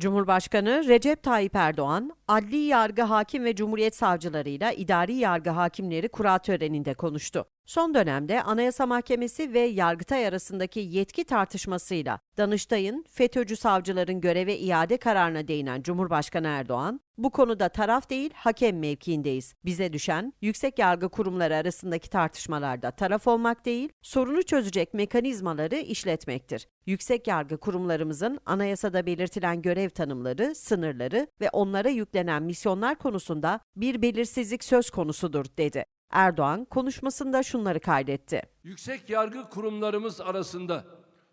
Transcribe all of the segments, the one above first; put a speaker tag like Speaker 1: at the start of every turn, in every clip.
Speaker 1: Cumhurbaşkanı Recep Tayyip Erdoğan, adli yargı hakim ve cumhuriyet savcılarıyla idari yargı hakimleri kura töreninde konuştu. Son dönemde Anayasa Mahkemesi ve Yargıtay arasındaki yetki tartışmasıyla Danıştay'ın FETÖ'cü savcıların göreve iade kararına değinen Cumhurbaşkanı Erdoğan, bu konuda taraf değil hakem mevkiindeyiz. Bize düşen yüksek yargı kurumları arasındaki tartışmalarda taraf olmak değil, sorunu çözecek mekanizmaları işletmektir. Yüksek yargı kurumlarımızın anayasada belirtilen görev tanımları, sınırları ve onlara yüklenen misyonlar konusunda bir belirsizlik söz konusudur dedi. Erdoğan konuşmasında şunları kaydetti.
Speaker 2: Yüksek yargı kurumlarımız arasında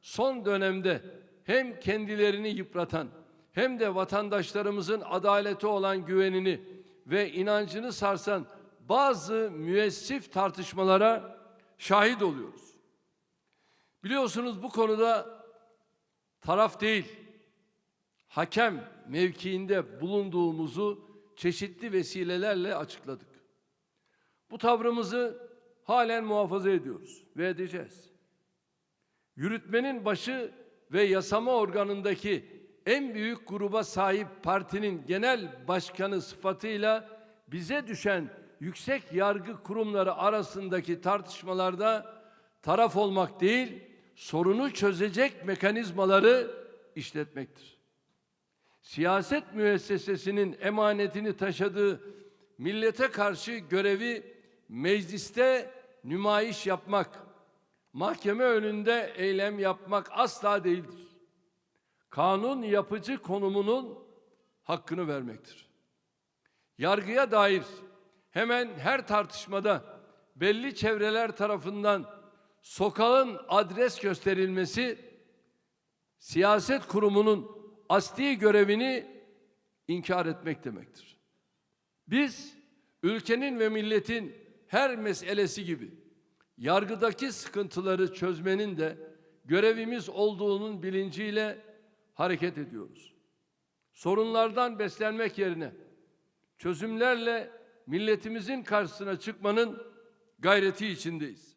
Speaker 2: son dönemde hem kendilerini yıpratan hem de vatandaşlarımızın adalete olan güvenini ve inancını sarsan bazı müessif tartışmalara şahit oluyoruz. Biliyorsunuz bu konuda taraf değil, hakem mevkiinde bulunduğumuzu çeşitli vesilelerle açıkladık. Bu tavrımızı halen muhafaza ediyoruz ve edeceğiz. Yürütmenin başı ve yasama organındaki en büyük gruba sahip partinin genel başkanı sıfatıyla bize düşen yüksek yargı kurumları arasındaki tartışmalarda taraf olmak değil, sorunu çözecek mekanizmaları işletmektir. Siyaset müessesesinin emanetini taşıdığı millete karşı görevi mecliste nümayiş yapmak, mahkeme önünde eylem yapmak asla değildir. Kanun yapıcı konumunun hakkını vermektir. Yargıya dair hemen her tartışmada belli çevreler tarafından sokağın adres gösterilmesi siyaset kurumunun asli görevini inkar etmek demektir. Biz ülkenin ve milletin her meselesi gibi yargıdaki sıkıntıları çözmenin de görevimiz olduğunun bilinciyle hareket ediyoruz. Sorunlardan beslenmek yerine çözümlerle milletimizin karşısına çıkmanın gayreti içindeyiz.